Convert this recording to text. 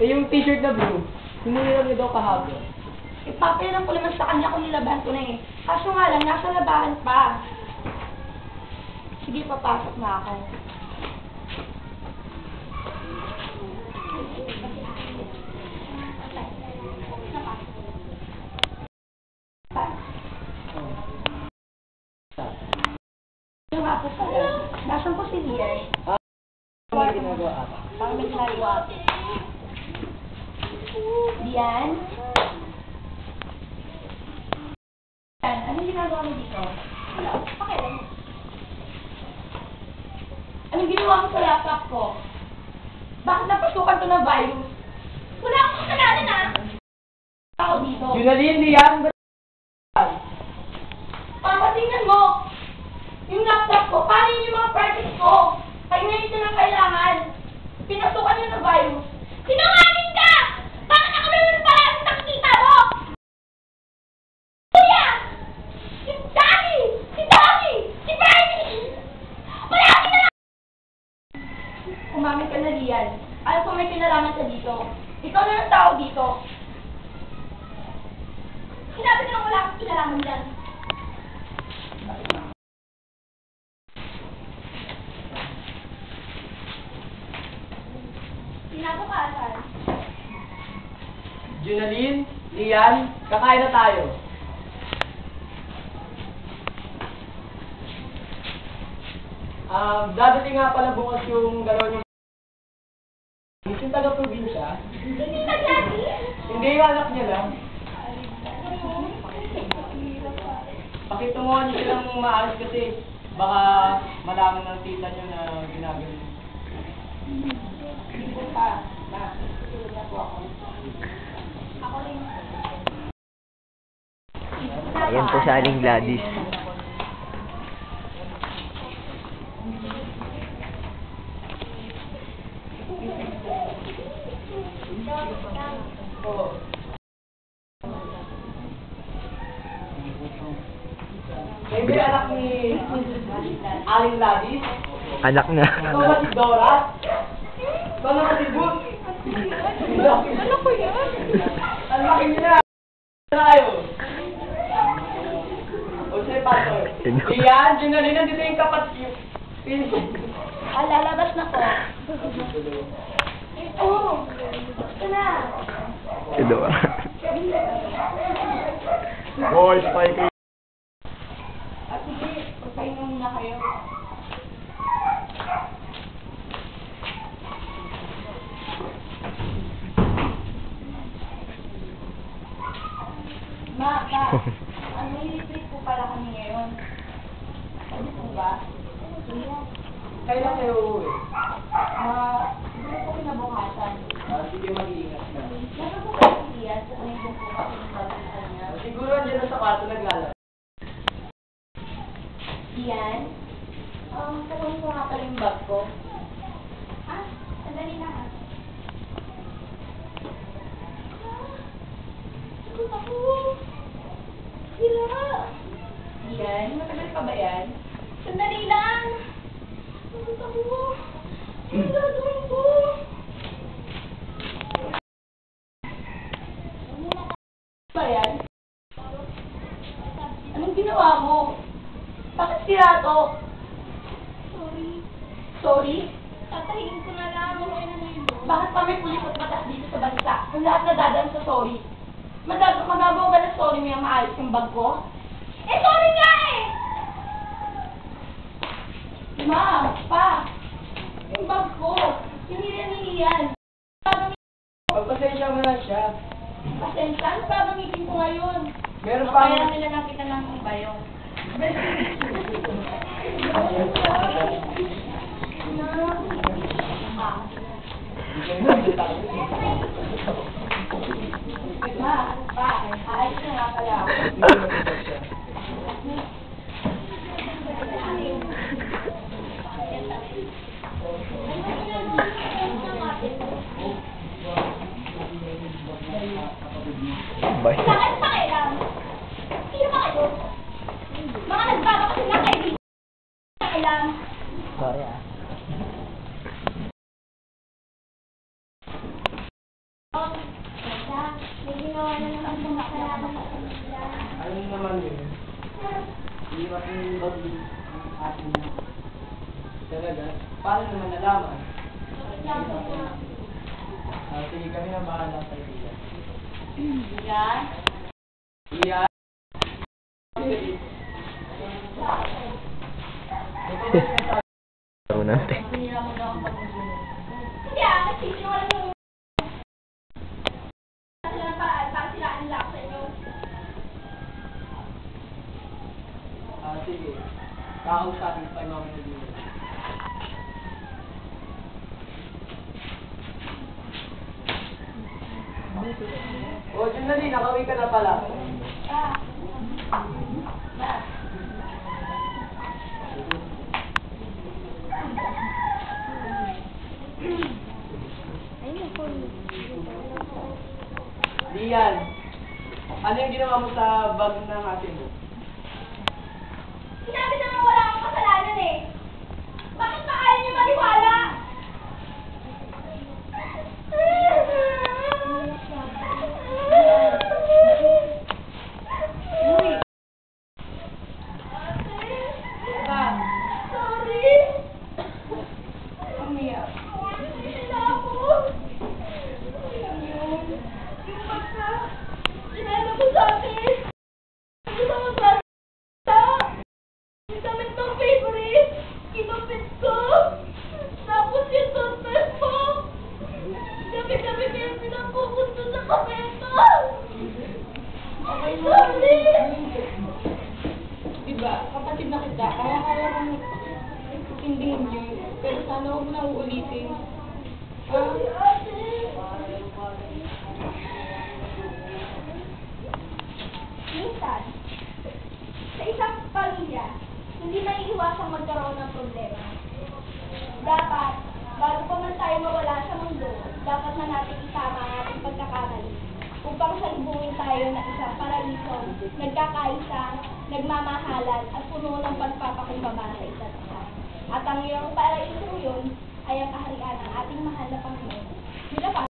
Eh, yung t-shirt na blue, hinihiram niya daw kahapon. Ipapayaran ko naman sa kanya kung nilaban ko na eh. Kaso nga lang, nasa labahan pa. Sige, papasok na ako. Nga po pala? Nasaan po si Lian? Ah, may ginagawa ata? Parang may ginagawa ako. Lian? Lian, anong ginagawa mo dito? Wala, bakit? Anong ginawa mo sa laptop ko? Bakit napasukan to ng virus? Wala akong kasalanan ah! Ako dito. Junalyn, Lian, ba't Papatingnan mo! Yung laptop ko, paano yun yung mga projects ko? Kayo na ito ng kailangan. Pinasukan yun ng virus. Sinungaling ka! Bakit ako naman pala ang nakikita mo? Kuya! Si Daddy! Si Daddy! Si Bernie! Wala ka na Umamin ka na, Lian. Alam ko may kinalaman ka dito. Ikaw na ang tao dito. Sinabi ko wala akong kinalaman dyan. Kinabukasan. Junalyn, Lian, kakain na tayo. Um, dadating nga pala bukas yung dalawa niyong yung taga-probinsya. Hindi na daddy. Hindi yung anak niya lang. Pakitunguhan niyo silang maayos kasi baka malaman ng tita niyo na ginagano. Hindi po pa. Po ako. Ako. Ayan po si Aling Gladys. Oo. Maybe anak ni Aling Ladis. Anak na. Ito ba si Dora? Ito na si Boot. Ano ko yan? Ang laki niya. Tayo. O si Pastor. Iyan, Junalyn, nandito yung kapat. Ah, lalabas na po. Oo. Ito na. Ito ba? Boys, sige. Muna kayo. Ma, pa. Ang nilitreat po pala kami ngayon. Ano po ba? Kailan kayo uuwi? Ah, siguro po kinabukasan. Ah, sige, mag-iingat na. Nasa po kayo si Lian sa may po kasi ng babitan niya. Siguro andyan na sa kwarto naglalaro. Lian? Um, kukunin ko nga pala yung bag ko. Ah, sandali na ah. Sagot ako. Lian, matagal pa ba yan? Sandali lang. Sagot ako. Ano gagawin ko? Ba yan? Anong ginawa mo? Bakit sira to? Sorry. Sorry? Tatahiin ko na lang. Bakit pa may pulis at batas dito sa bansa? Kung lahat na dadaan sa sorry. Magag magagawa ba ng sorry mo yung maayos yung bag ko? Eh, sorry nga eh! Ma, pa, yung bag ko, hindi na niliyan. Gagamitin Pagpasensya mo na siya. pasensya, ano gagamitin ko ngayon? Meron pa Kaya nila lang kita ng bayong. Ma, pa, ayos na nga pala ako. Bye. Bakit pakialam? Sino ba kayo? Mga nagbabakasin na kayo. Pakialam. Sorry ah. Ganda, may ginawa na naman kung kasalanan sa kanila. Ano naman yun? Hindi ba yung ang atin na? Talaga? Paano naman nalaman? Ah, sige, kami na bahala sa iyo. Yan. Iya. Laro natin. Sige. Kakausapin pa yung mga mga Oh, dyan na din, nakawi ka na pala. Ah. Diyan. Ano yung ginawa mo sa bag ng atin? Sinabi na Yung damit ng favorite. Kinupit ko. Tapos yung toothpaste ko. Gabi-gabi pinapukot ko sa kapeta. Okay, sorry. Diba, kapatid na kita, kaya kaya kong intindihin yun. Pero sana huwag na uulitin. Ah. Minsan, sa isang pamilya, hindi maiiwasang magkaroon ng problema. Dapat, bago pa man tayo mawala sa mundo, dapat na natin isama ang ating pagkakamali upang salubungin tayo na isang paralisong, nagkakaisa, nagmamahalan at puno ng pagpapakumbaba sa isa't isa. At ang iyong paraiso yun ay ang kaharian ng ating mahal na Panginoon.